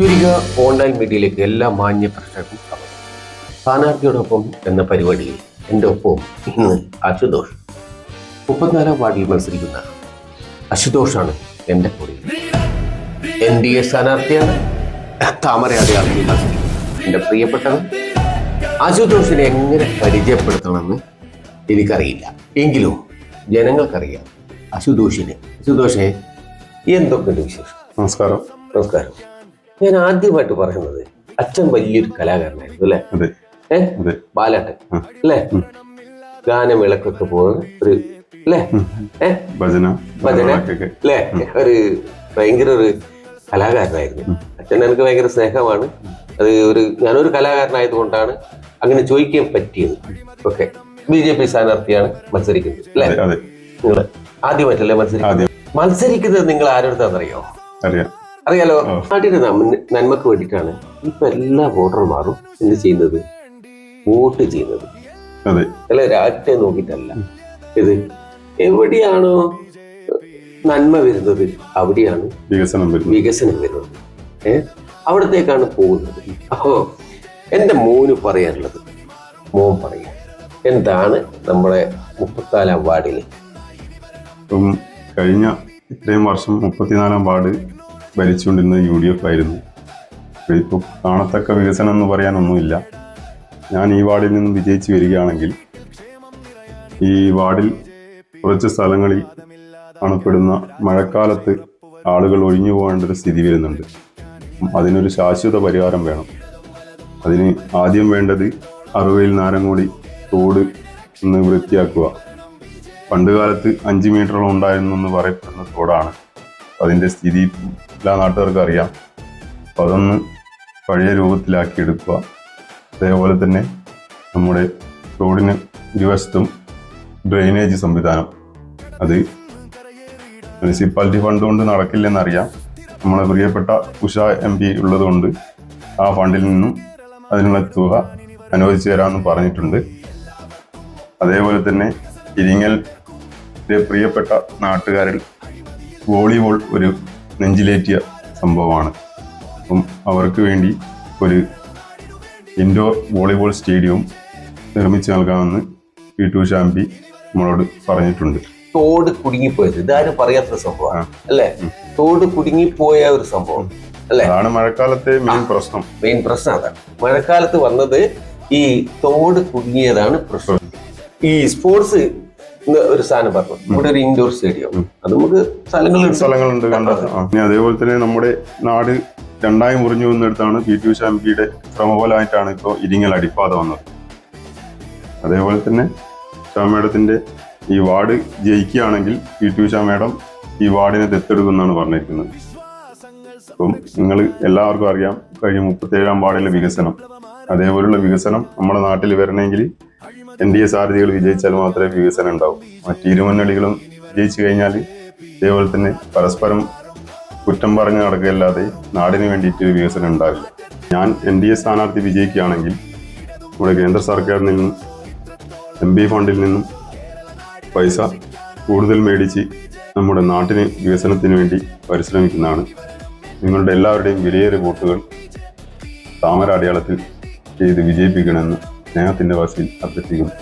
ചുരുക online മീഡിയയിലേക്ക് എല്ലാ മാന്യ പ്രേക്ഷകർക്കും സ്വാഗതം. സ്ഥാനാർത്ഥിയോടൊപ്പം എന്ന പരിപാടിയിൽ എന്റെ ഒപ്പം ഇന്ന് അശുതോഷ്. മുപ്പത്തിനാലാം വാർഡിൽ മത്സരിക്കുന്ന അശുതോഷാണ് എന്റെ കൂടെ എൻ ഡി എ സ്ഥാനാർത്ഥിയാണ് താമര മത്സരിക്കുന്നത് എന്റെ പ്രിയപ്പെട്ടവൻ അശുതോഷിനെ എങ്ങനെ പരിചയപ്പെടുത്തണമെന്ന് എനിക്കറിയില്ല. എങ്കിലും ജനങ്ങൾക്കറിയാം അശുതോഷിനെ. അശുതോഷെ എന്തൊക്കെയുണ്ട് വിശേഷം? നമസ്കാരം. നമസ്കാരം. ഞാൻ ആദ്യമായിട്ട് പറയുന്നത് അച്ഛൻ വലിയൊരു കലാകാരനായിരുന്നു അല്ലേ? ഏ? ബാലാട്ടൻ. അല്ലേ? ഗാനമേളക്കൊക്കെ പോകുന്ന ഒരു അല്ലേ? ഏ? ഭജന ഭജന. അല്ലേ? ഒരു ഭയങ്കര ഒരു കലാകാരനായിരുന്നു. അച്ഛൻ എനിക്ക് ഭയങ്കര സ്നേഹമാണ്. അത് ഒരു ഞാനൊരു കലാകാരനായതുകൊണ്ടാണ് അങ്ങനെ ചോദിക്കാൻ പറ്റിയത്. ഓക്കെ. ബി ജെ പി സ്ഥാനാർത്ഥിയാണ് മത്സരിക്കുന്നത് അല്ലേ? നിങ്ങൾ ആദ്യമായിട്ടല്ലേ മത്സരിക്കുന്നത്? മത്സരിക്കുന്നത് നിങ്ങൾ ആരോടത്താണെന്നറിയോ അറിയാം. അറിയാലോ. നാട്ടിന്റെ നന്മക്ക് വേണ്ടിയിട്ടാണ് ഇപ്പൊ എല്ലാ വോട്ടർമാരും എന്ത് ചെയ്യുന്നത്? വോട്ട് ചെയ്യുന്നത്. അല്ല? രാജ്യത്തെ നോക്കിയിട്ടല്ല. ഇത് എവിടെയാണോ നന്മ വരുന്നത് അവിടെയാണ് വികസനം വികസനം വരുന്നത്. ഏ? അവിടത്തേക്കാണ് പോകുന്നത്. അപ്പോ എന്റെ മോന് പറയാനുള്ളത് മോൻ പറയാം എന്താണ് നമ്മുടെ മുപ്പത്തിനാലാം വാർഡിൽ കഴിഞ്ഞ ഇത്രയും വർഷം മുപ്പത്തിനാലാം വാർഡ് ഭരിച്ചുകൊണ്ടിരുന്നത് യു ഡി എഫ് ആയിരുന്നു. ഇപ്പോൾ കാണത്തക്ക വികസനം എന്ന് പറയാനൊന്നുമില്ല. ഞാൻ ഈ വാർഡിൽ നിന്നും വിജയിച്ച് വരികയാണെങ്കിൽ ഈ വാർഡിൽ കുറച്ച് സ്ഥലങ്ങളിൽ കാണപ്പെടുന്ന മഴക്കാലത്ത് ആളുകൾ ഒഴിഞ്ഞു പോകേണ്ട ഒരു സ്ഥിതി വരുന്നുണ്ട്. അതിനൊരു ശാശ്വത പരിഹാരം വേണം. അതിന് ആദ്യം വേണ്ടത് അറുവയിൽ നാരങ്ങോടി തോട് ഒന്ന് വൃത്തിയാക്കുക. പണ്ട് കാലത്ത് അഞ്ച് മീറ്ററോളം ഉണ്ടായിരുന്നു എന്ന് പറയപ്പെടുന്ന തോടാണ്. അതിന്റെ സ്ഥിതി എല്ലാ നാട്ടുകാർക്കും അറിയാം. അപ്പം അതൊന്ന് പഴയ രൂപത്തിലാക്കി എടുക്കുക അതേപോലെ തന്നെ നമ്മുടെ റോഡിന് ഇരുവശത്തും ഡ്രെയിനേജ് സംവിധാനം. അത് മുനിസിപ്പാലിറ്റി ഫണ്ട് കൊണ്ട് നടക്കില്ലെന്നറിയാം. നമ്മളെ പ്രിയപ്പെട്ട ഉഷ എം പി ഉള്ളതുകൊണ്ട് ആ ഫണ്ടിൽ നിന്നും അതിനുള്ള തുക അനുവദിച്ചു തരാമെന്ന് പറഞ്ഞിട്ടുണ്ട്. അതേപോലെ തന്നെ ഇരിങ്ങൽ പ്രിയപ്പെട്ട നാട്ടുകാരിൽ വോളിബോൾ ഒരു നെഞ്ചിലേറ്റിയ സംഭവമാണ്. അപ്പം അവർക്ക് വേണ്ടി ഒരു ഇൻഡോർ വോളിബോൾ സ്റ്റേഡിയം നിർമ്മിച്ചു നൽകാമെന്ന് പി ടു ഷാംപി നമ്മളോട് പറഞ്ഞിട്ടുണ്ട്. തോട് കുടുങ്ങിപ്പോയത്. ഇതാരും പറയാത്തൊരു സംഭവമാണ് അല്ലേ? തോട് കുടുങ്ങിപ്പോയ ഒരു സംഭവം അല്ലേ? അതാണ് മഴക്കാലത്തെ മെയിൻ പ്രശ്നം. മെയിൻ പ്രശ്നം അതാണ്. മഴക്കാലത്ത് വന്നത് ഈ തോട് കുടുങ്ങിയതാണ് പ്രശ്നം. ഈ സ്പോർട്സ് ഒരു സാധനം പറഞ്ഞു. ഇവിടെ ഒരു ഇൻഡോർ സ്റ്റേഡിയം അത് നമുക്ക് സ്ഥലങ്ങളുണ്ട് സ്ഥലങ്ങളുണ്ട് കണ്ടത് അതേപോലെ തന്നെ നമ്മുടെ നാട് രണ്ടായി മുറിഞ്ഞു വന്നിടത്താണ് പി ടി ഉഷ എം പിയുടെ ക്രമഫലമായിട്ടാണ് ഇപ്പോൾ ഇരിങ്ങൽ അടിപ്പാത വന്നത്. അതേപോലെ തന്നെ ഷാ മേഡത്തിന്റെ ഈ വാർഡ് ജയിക്കുകയാണെങ്കിൽ പി ടി ഉഷ മേഡം ഈ വാർഡിനെ ദത്തെടുക്കുമെന്നാണ് പറഞ്ഞിരിക്കുന്നത്. അപ്പം നിങ്ങൾ എല്ലാവർക്കും അറിയാം കഴിഞ്ഞ മുപ്പത്തേഴാം വാർഡിലെ വികസനം. അതേപോലെയുള്ള വികസനം നമ്മുടെ നാട്ടിൽ വരണമെങ്കിൽ എൻ ഡി എ സാരഥികൾ വിജയിച്ചാൽ മാത്രമേ വികസനം ഉണ്ടാവും. മറ്റു ഇരുമുന്നണികളും വിജയിച്ചു കഴിഞ്ഞാൽ ഇതേപോലെ തന്നെ പരസ്പരം കുറ്റം പറഞ്ഞ് നടക്കുകയല്ലാതെ നാടിന് വേണ്ടിയിട്ട് വികസനം ഉണ്ടാവില്ല. ഞാൻ എൻ ഡി എ സ്ഥാനാർത്ഥി വിജയിക്കുകയാണെങ്കിൽ നമ്മുടെ കേന്ദ്ര സർക്കാരിൽ നിന്നും എം പി ഫണ്ടിൽ നിന്നും പൈസ കൂടുതൽ മേടിച്ച് നമ്മുടെ നാട്ടിന് വികസനത്തിന് വേണ്ടി പരിശ്രമിക്കുന്നതാണ്. നിങ്ങളുടെ എല്ലാവരുടെയും വിലയേറിയ വോട്ടുകൾ താമര അടയാളത്തിൽ ചെയ്ത് വിജയിപ്പിക്കണമെന്ന് സ്നേഹത്തിന്റെ വാസിൽ അഭ്യർത്ഥിക്കുന്നു.